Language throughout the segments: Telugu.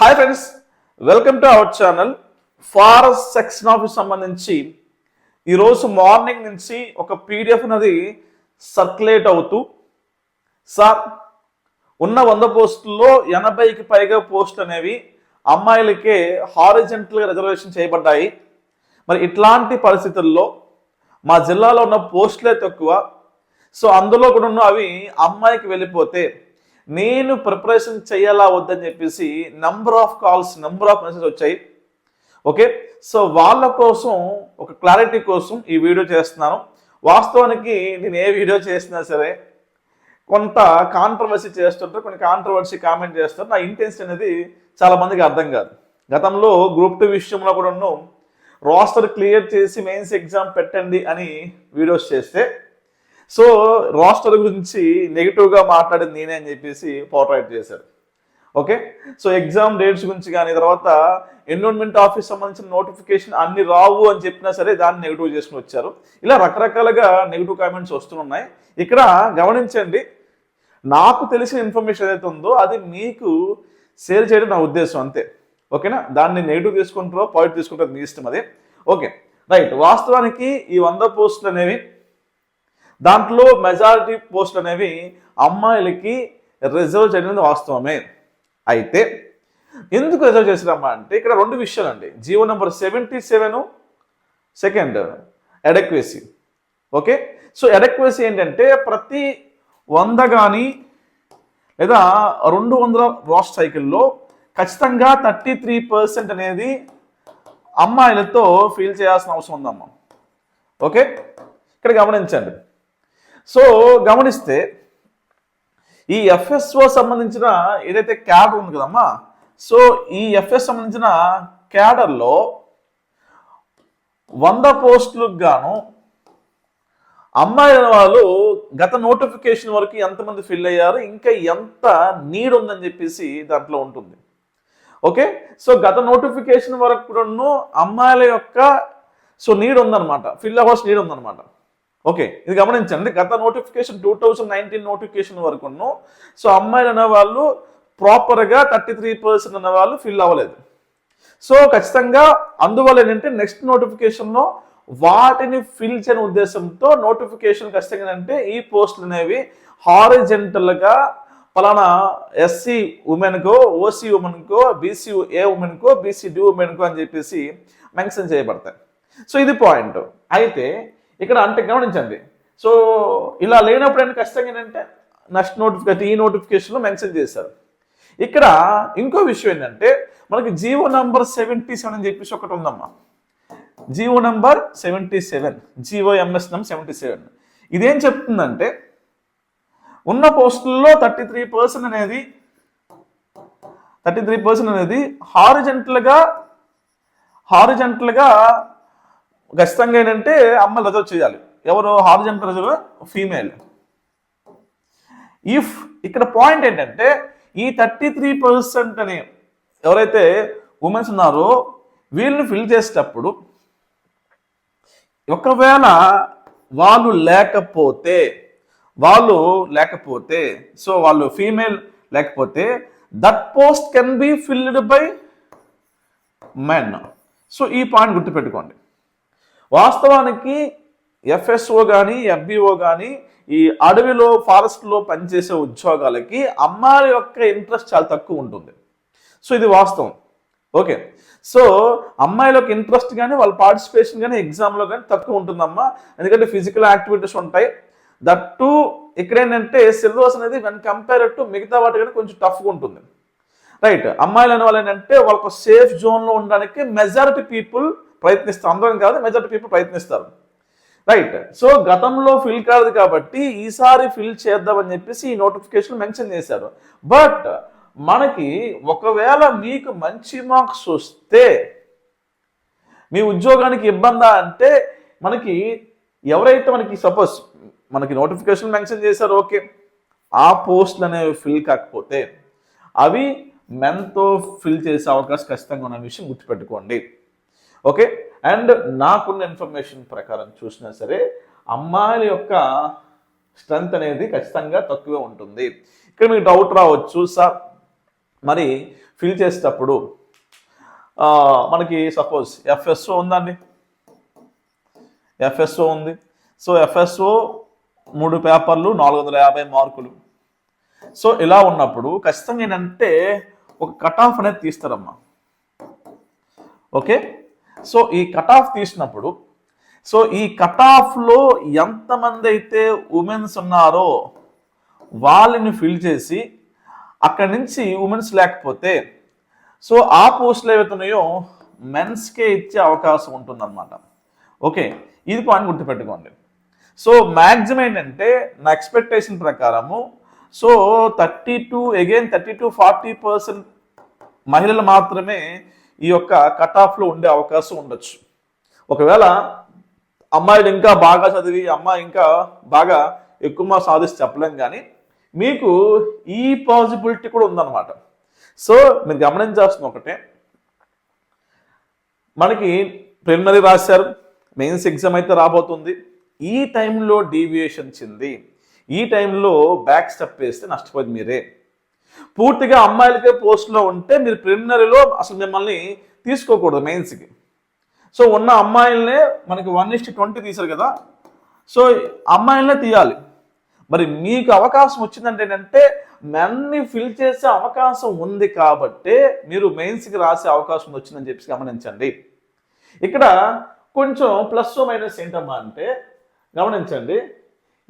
Hi friends welcome to our channel forest section office సంబంధించి. ఈరోజు మార్నింగ్ నుంచి ఒక పీడిఎఫ్ అనేది సర్క్యులేట్ అవుతూ సార్ ఉన్న వంద పోస్టుల్లో ఎనభైకి పైగా పోస్టులు అనేవి అమ్మాయిలకే హారిజెంటల్గా రిజర్వేషన్ చేయబడ్డాయి. మరి ఇట్లాంటి పరిస్థితుల్లో మా జిల్లాలో ఉన్న పోస్టులే తక్కువ. సో అందులో కూడా ఉన్న అవి అమ్మాయికి వెళ్ళిపోతే నేను ప్రిపరేషన్ చేయాలా వద్దని చెప్పేసి number of calls number of message వచ్చాయి. ఓకే సో వాళ్ళ కోసం ఒక క్లారిటీ కోసం ఈ వీడియో చేస్తున్నాను. వాస్తవానికి నేను ఏ వీడియో చేసినా సరే కొంత కాంట్రవర్సీ చేస్తుంటారు కొన్ని కాంట్రవర్సీ కామెంట్ చేస్తారు. నా ఇంటెన్షన్ అనేది చాలా మందికి అర్థం కాదు. గతంలో గ్రూప్ టూ విషయంలో కూడా రోస్టర్ క్లియర్ చేసి మెయిన్స్ ఎగ్జామ్ పెట్టండి అని వీడియోస్ చేస్తే సో రోస్టర్ గురించి నెగిటివ్గా మాట్లాడింది నేనే అని చెప్పేసి పోర్ట్రైట్ చేశారు. ఓకే సో ఎగ్జామ్ డేట్స్ గురించి కానీ తర్వాత ఎన్విరాన్మెంట్ ఆఫీస్ సంబంధించిన నోటిఫికేషన్ అన్ని రావు అని చెప్పినా సరే దాన్ని నెగిటివ్ చేసుకుని వచ్చారు. ఇలా రకరకాలుగా నెగిటివ్ కామెంట్స్ వస్తున్నాయి. ఇక్కడ గమనించండి. నాకు తెలిసిన ఇన్ఫర్మేషన్ ఏదైతే ఉందో అది మీకు షేర్ చేయడం నా ఉద్దేశం అంతే. ఓకేనా దాన్ని నెగిటివ్ తీసుకుంటారో పాయింట్ తీసుకుంటారో మీ ఇష్టం అది. ఓకే రైట్ వాస్తవానికి ఈ వంద పోస్టులు అనేవి దాంట్లో మెజారిటీ పోస్టులు అనేవి అమ్మాయిలకి రిజర్వ్ చేయడం వాస్తవమే. అయితే ఎందుకు రిజర్వ్ చేసిరమ్మా అంటే ఇక్కడ రెండు విషయాలు అండి GO number seventy seven second adequacy okay so adequacy ఏంటంటే ప్రతి వంద కానీ లేదా రెండు వందల వాష్ సైకిల్లో ఖచ్చితంగా థర్టీ త్రీ పర్సెంట్ అనేది అమ్మాయిలతో ఫీల్ చేయాల్సిన అవసరం ఉందమ్మా. ఓకే ఇక్కడ గమనించండి. సో గమనిస్తే ఈ ఎఫ్ఎస్ఓ సంబంధించిన ఏదైతే క్యాడర్ ఉంది కదమ్మా సో ఈ ఎఫ్ఎస్ సంబంధించిన క్యాడర్లో వంద పోస్టులకు గాను అమ్మాయిల వాళ్ళు గత నోటిఫికేషన్ వరకు ఎంతమంది ఫిల్ అయ్యారు ఇంకా ఎంత నీడ్ ఉందని చెప్పేసి దాంట్లో ఉంటుంది. ఓకే? సో గత నోటిఫికేషన్ వరకు కూడాను అమ్మాయిల యొక్క సో నీడ్ ఉందన్నమాట. ఫిల్ అవర్స్ నీడ్ ఉందన్నమాట. ఓకే ఇది గమనించండి. గత notification two thousand nineteen notification వరకును సో అమ్మాయిలు అనేవాళ్ళు ప్రాపర్గా థర్టీ త్రీ పర్సెంట్ అనేవాళ్ళు ఫిల్ అవ్వలేదు. సో ఖచ్చితంగా అందువల్ల ఏంటంటే నెక్స్ట్ నోటిఫికేషన్లో వాటిని ఫిల్ చేయని ఉద్దేశంతో నోటిఫికేషన్ ఖచ్చితంగా అంటే ఈ పోస్టులు అనేవి హారిజెంటల్గా పలానా ఎస్సీ ఉమెన్కో ఓసీ ఉమెన్కో బీసీ ఏ ఉమెన్కో బీసీ డి ఉమెన్కో అని చెప్పేసి మెన్షన్ చేయబడతాయి. సో ఇది పాయింట్. అయితే ఇక్కడ అంటే గమనించండి. సో ఇలా లేనప్పుడు ఏంటి ఖచ్చితంగా ఏంటంటే నెక్స్ట్ నోటిఫికేషన్ ఈ నోటిఫికేషన్లో మెన్షన్ చేశారు. ఇక్కడ ఇంకో విషయం ఏంటంటే మనకి జీవో నంబర్ సెవెంటీ సెవెన్ అని చెప్పేసి ఒకటి ఉందమ్మా. GO number seventy seven GO MS number seventy seven. ఇదేం చెప్తుందంటే ఉన్న పోస్టుల్లో థర్టీ త్రీ పర్సెంట్ అనేది థర్టీ త్రీ పర్సెంట్ అనేది హారిజెంటల్గా హారిజెంటల్గా ఖచ్చితంగా ఏంటంటే అమ్మాయిలు రిజర్వ్ చేయాలి. ఎవరు హారిజెంటల్ రిజర్వ్ ఫీమేల్ ఇఫ్ ఇక్కడ పాయింట్ ఏంటంటే ఈ థర్టీ త్రీ పర్సెంట్ అని ఎవరైతే ఉమెన్స్ ఉన్నారో వీళ్ళని ఫిల్ చేసేటప్పుడు ఒకవేళ వాళ్ళు లేకపోతే వాళ్ళు లేకపోతే సో వాళ్ళు ఫీమేల్ లేకపోతే that post can be filled by men so ఈ పాయింట్ గుర్తుపెట్టుకోండి. వాస్తవానికి ఎఫ్ఎస్ఓ కానీ ఎఫ్బిఓ కానీ ఈ అడవిలో ఫారెస్ట్లో పనిచేసే ఉద్యోగాలకి అమ్మాయిల యొక్క ఇంట్రెస్ట్ చాలా తక్కువ ఉంటుంది. సో ఇది వాస్తవం. ఓకే. సో అమ్మాయిలకు ఇంట్రెస్ట్ కానీ వాళ్ళ పార్టిసిపేషన్ కానీ ఎగ్జామ్లో కానీ తక్కువ ఉంటుందమ్మా. ఎందుకంటే ఫిజికల్ యాక్టివిటీస్ ఉంటాయి. దట్టు ఇక్కడ ఏంటంటే సిలబస్ అనేది వెన్ కంపేర్ టు మిగతా వాటి కానీ కొంచెం టఫ్గా ఉంటుంది. రైట్. అమ్మాయిలు అనే వాళ్ళు ఏంటంటే వాళ్ళకు సేఫ్ జోన్లో ఉండడానికి మెజారిటీ పీపుల్ ప్రయత్నిస్తారు అందరం కాదు మెజారిటీ పీపుల్ ప్రయత్నిస్తారు. రైట్ సో గతంలో ఫిల్ కాదు కాబట్టి ఈసారి ఫిల్ చేద్దామని చెప్పేసి ఈ నోటిఫికేషన్ మెన్షన్ చేశారు. బట్ మనకి ఒకవేళ మీకు మంచి మార్క్స్ వస్తే మీ ఉద్యోగానికి ఇబ్బందా అంటే మనకి ఎవరైతే మనకి సపోజ్ మనకి నోటిఫికేషన్ మెన్షన్ చేశారు ఓకే. ఆ పోస్టులు అనేవి ఫిల్ కాకపోతే అవి మెన్తో ఫిల్ చేసే అవకాశం ఖచ్చితంగా ఉన్న విషయం గుర్తుపెట్టుకోండి. ఓకే? అండ్ నాకున్న ఇన్ఫర్మేషన్ ప్రకారం చూసినా సరే అమ్మాయిల యొక్క స్ట్రెంత్ అనేది ఖచ్చితంగా తక్కువే ఉంటుంది. ఇక్కడ మీకు డౌట్ రావచ్చు సార్. మరి ఫిల్ చేసేటప్పుడు మనకి సపోజ్ ఎఫ్ఎస్ఓ ఉందండి. ఎఫ్ఎస్ఓ ఉంది. సో ఎఫ్ఎస్ఓ మూడు పేపర్లు నాలుగు వందల యాభై మార్కులు. సో ఇలా ఉన్నప్పుడు ఖచ్చితంగా ఏంటంటే ఒక కట్ ఆఫ్ అనేది తీస్తారమ్మా. ఓకే? సో ఈ కట్ ఆఫ్ తీసినప్పుడు సో ఈ కట్ ఆఫ్లో ఎంతమంది అయితే ఉమెన్స్ ఉన్నారో వాళ్ళని ఫిల్ చేసి అక్కడి నుంచి ఉమెన్స్ లేకపోతే సో ఆ పోస్టులు ఏవైతున్నాయో మెన్స్కే ఇచ్చే అవకాశం ఉంటుందన్నమాట. ఓకే ఇది పాయింట్ గుర్తుపెట్టుకోండి. సో మ్యాక్సిమం ఏంటంటే నా ఎక్స్పెక్టేషన్ ప్రకారము so thirty two again thirty two forty percent మహిళలు మాత్రమే ఈ యొక్క కట్ ఆఫ్లో ఉండే అవకాశం ఉండొచ్చు. ఒకవేళ అమ్మాయిలు ఇంకా బాగా చదివి అమ్మాయి ఇంకా బాగా ఎక్కువ మార్క్స్ సాధిస్తే చెప్పలేం కానీ మీకు ఈ పాసిబిలిటీ కూడా ఉందన్నమాట. సో మీరు గమనించాల్సిన ఒకటే. మనకి ప్రిలిమినరీ రాశారు మెయిన్స్ ఎగ్జామ్ అయితే రాబోతుంది. ఈ టైంలో డీవియేషన్ చెంది ఈ టైంలో బ్యాక్ స్టెప్ వేస్తే నష్టపోయింది మీరే. పూర్తిగా అమ్మాయిలకే పోస్ట్లో ఉంటే మీరు ప్రిలిమినరీలో అసలు మిమ్మల్ని తీసుకోకూడదు మెయిన్స్కి సో ఉన్న అమ్మాయిలనే మనకి వన్ ఇస్ట్ ట్వంటీ తీశారు కదా. సో అమ్మాయిలనే తీయాలి. మరి మీకు అవకాశం వచ్చిందంటే ఏంటంటే మెన్ని ఫిల్ చేసే అవకాశం ఉంది కాబట్టి మీరు మెయిన్స్కి రాసే అవకాశం వచ్చిందని చెప్పి గమనించండి. ఇక్కడ కొంచెం ప్లస్ మైనస్ ఏంటమ్మా అంటే గమనించండి.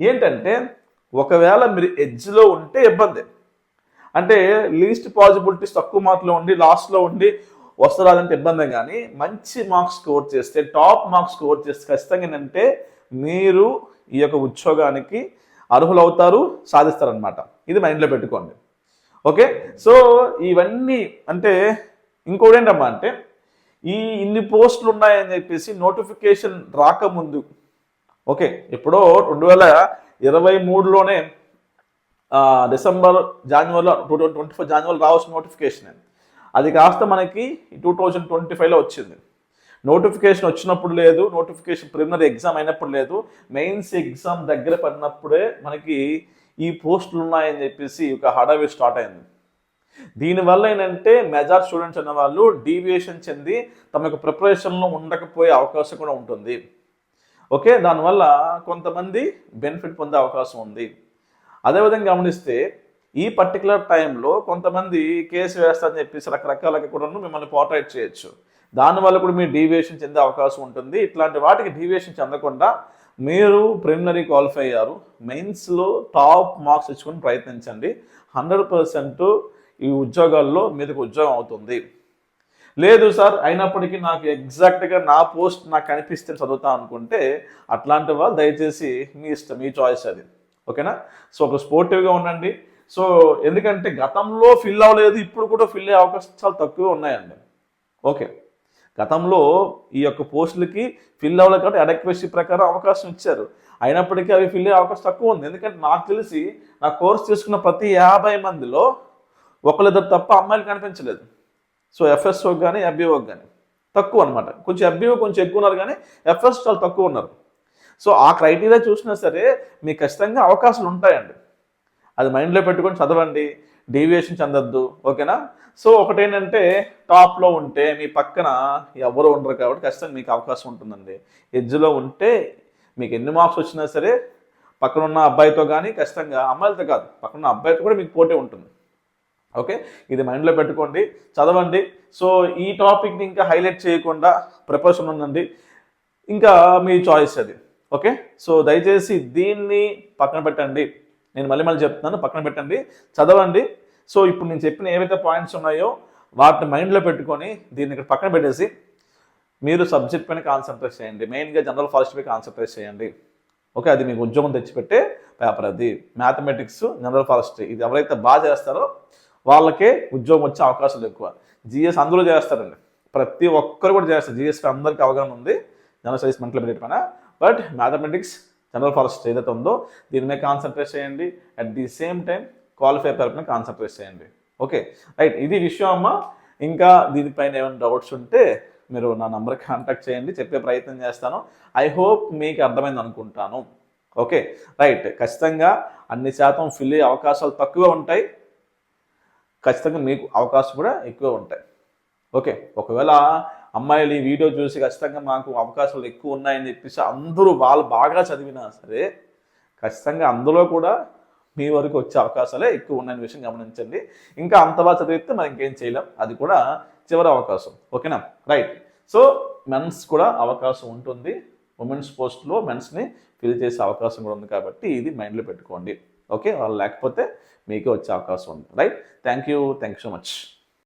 ఏంటంటే ఒకవేళ మీరు ఎడ్జ్లో ఉంటే ఇబ్బంది. అంటే లీస్ట్ పాజిబిలిటీస్ తక్కువ మార్కులో ఉండి లాస్ట్లో ఉండి వస్తరాదంటే ఇబ్బంది కానీ మంచి మార్క్స్ స్కోర్ చేస్తే టాప్ మార్క్స్ స్కోర్ చేస్తే ఖచ్చితంగా ఏంటంటే మీరు ఈ యొక్క ఉద్యోగానికి అర్హులవుతారు సాధిస్తారనమాట ఇది మైండ్లో పెట్టుకోండి. ఓకే సో ఇవన్నీ అంటే ఇంకోటి ఏంటమ్మా అంటే ఈ ఇన్ని పోస్టులు ఉన్నాయని చెప్పేసి నోటిఫికేషన్ రాకముందు ఓకే ఎప్పుడో రెండు వేల ఇరవై మూడులోనే డిసెంబర్ జనవరిలో టూ థౌసండ్ ట్వంటీ ఫైవ్ జనవరి రావాల్సిన నోటిఫికేషన్ అది కాస్త మనకి టూ థౌజండ్ ట్వంటీ ఫైవ్లో వచ్చింది. నోటిఫికేషన్ వచ్చినప్పుడు లేదు నోటిఫికేషన్ ప్రిలిమినరీ ఎగ్జామ్ అయినప్పుడు లేదు మెయిన్స్ ఎగ్జామ్ దగ్గర పడినప్పుడే మనకి ఈ పోస్టులు ఉన్నాయని చెప్పేసి ఒక హడావి స్టార్ట్ అయింది. దీనివల్ల ఏంటంటే మెజార్ స్టూడెంట్స్ అనే వాళ్ళు డీవియేషన్ చెంది తమ యొక్క ప్రిపరేషన్లో ఉండకపోయే అవకాశం కూడా ఉంటుంది. ఓకే దానివల్ల కొంతమంది బెనిఫిట్ పొందే అవకాశం ఉంది. అదేవిధంగా గమనిస్తే ఈ పర్టికులర్ టైంలో కొంతమంది కేసు వేస్తారని చెప్పేసి రకరకాలకి కూడా మిమ్మల్ని పోర్ట్రైట్ చేయొచ్చు. దానివల్ల కూడా మీరు డీవియేషన్ చెందే అవకాశం ఉంటుంది. ఇట్లాంటి వాటికి డీవియేషన్ చెందకుండా మీరు ప్రిలిమినరీ క్వాలిఫై అయ్యారు. మెయిన్స్లో టాప్ మార్క్స్ ఇచ్చుకొని ప్రయత్నించండి. హండ్రెడ్ పర్సెంట్ ఈ ఉద్యోగాల్లో మీదకు ఉద్యోగం అవుతుంది. లేదు సార్ అయినప్పటికీ నాకు ఎగ్జాక్ట్గా నా పోస్ట్ నాకు కనిపిస్తే చదువుతా అనుకుంటే అట్లాంటి వాళ్ళు దయచేసి మీ ఇష్టం మీ చాయిస్ అది. ఓకేనా? సో ఒక స్పోర్టివ్గా ఉండండి. సో ఎందుకంటే గతంలో ఫిల్ అవ్వలేదు ఇప్పుడు కూడా ఫిల్ అయ్యే అవకాశాలు చాలా తక్కువ ఉన్నాయండి. ఓకే. గతంలో ఈ యొక్క పోస్టులకి ఫిల్ అవ్వలేదు కాబట్టి అడక్వెసీ ప్రకారం అవకాశం ఇచ్చారు. అయినప్పటికీ అవి ఫిల్ అయ్యే అవకాశం తక్కువ ఉంది. ఎందుకంటే నాకు తెలిసి నా కోర్స్ తీసుకున్న ప్రతి యాభై మందిలో ఒకళ్ళిద్దరు తప్ప అమ్మాయిలు కనిపించలేదు. సో ఎఫ్ఎస్ఓకి కానీ ఎఫ్బిఓకి కానీ తక్కువ అనమాట కొంచెం ఎఫ్బిఓ కొంచెం ఎక్కువ ఉన్నారు కానీ ఎఫ్ఎస్ చాలా తక్కువ ఉన్నారు. సో ఆ క్రైటీరియా చూసినా సరే మీకు ఖచ్చితంగా అవకాశాలు ఉంటాయండి. అది మైండ్లో పెట్టుకొని చదవండి డీవియేషన్ చెందొద్దు ఓకేనా? సో ఒకటేంటంటే టాప్లో ఉంటే మీ పక్కన ఎవరు ఉండరు కాబట్టి ఖచ్చితంగా మీకు అవకాశం ఉంటుందండి. ఎడ్జ్లో ఉంటే మీకు ఎన్ని మార్క్స్ వచ్చినా సరే పక్కన ఉన్న అబ్బాయితో కానీ ఖచ్చితంగా అమ్మాయిలతో కాదు పక్కన ఉన్న అబ్బాయితో కూడా మీకు పోటీ ఉంటుంది. ఓకే? ఇది మైండ్లో పెట్టుకోండి చదవండి. సో ఈ టాపిక్ని ఇంకా హైలైట్ చేయకుండా ప్రిపరేషన్ ఉందండి. ఇంకా మీ చాయిస్ అది. ఓకే? సో దయచేసి దీన్ని పక్కన పెట్టండి. నేను మళ్ళీ మళ్ళీ చెప్తున్నాను పక్కన పెట్టండి. చదవండి. సో ఇప్పుడు నేను చెప్పిన ఏవైతే పాయింట్స్ ఉన్నాయో వాటిని మైండ్లో పెట్టుకొని దీన్ని ఇక్కడ పక్కన పెట్టేసి మీరు సబ్జెక్ట్ పైన కాన్సన్ట్రేట్ చేయండి. మెయిన్గా జనరల్ ఫారెస్ట్ పై కాన్సన్ట్రేట్ చేయండి. ఓకే? అది మీకు ఉద్యోగం తెచ్చిపెట్టే పేపర్ అది. మ్యాథమెటిక్స్ జనరల్ ఫారెస్ట్రీ ఇది ఎవరైతే బాగా చేస్తారో వాళ్ళకే ఉద్యోగం వచ్చే అవకాశాలు ఎక్కువ. జిఎస్ అందరూ చేస్తారండి. ప్రతి ఒక్కరు కూడా చేస్తారు. జిఎస్కి అందరికీ అవగాహన ఉంది. జనరల్ స్టడీస్ మెంటల్ అబిలిటీ పైన. బట్ మ్యాథమెటిక్స్ జనరల్ ఫారెస్ట్ ఏదైతే ఉందో దీని మీద కాన్సన్ట్రేట్ చేయండి. At the same time qualify paper concentrate చేయండి. ఓకే రైట్ ఇది విషయం అమ్మ. ఇంకా దీనిపైన ఏమైనా డౌట్స్ ఉంటే మీరు నా నంబర్ కాంటాక్ట్ చేయండి. చెప్పే ప్రయత్నం చేస్తాను. ఐ హోప్ మీకు అర్థమైంది అనుకుంటాను. ఓకే రైట్ ఖచ్చితంగా అన్ని శాతం ఫిల్ అయ్యే అవకాశాలు తక్కువ ఉంటాయి. ఖచ్చితంగా మీకు అవకాశం కూడా ఎక్కువ ఉంటాయి. ఓకే ఒకవేళ అమ్మాయిలు ఈ వీడియో చూసి ఖచ్చితంగా మాకు అవకాశాలు ఎక్కువ ఉన్నాయని చెప్పేసి అందరూ వాళ్ళు బాగా చదివినా సరే ఖచ్చితంగా అందులో కూడా మీ వరకు వచ్చే అవకాశాలే ఎక్కువ ఉన్నాయని విషయం గమనించండి. ఇంకా అంత బాగా చదివితే మనం ఇంకేం చేయలేం. అది కూడా చివరి అవకాశం. ఓకేనా? రైట్. సో మెన్స్ కూడా అవకాశం ఉంటుంది. ఉమెన్స్ పోస్ట్లో మెన్స్ని ఫిల్ చేసే అవకాశం కూడా ఉంది కాబట్టి ఇది మైండ్లో పెట్టుకోండి. ఓకే? వాళ్ళు లేకపోతే మీకే వచ్చే అవకాశం ఉంది. Right? Thank you. Thank you so much.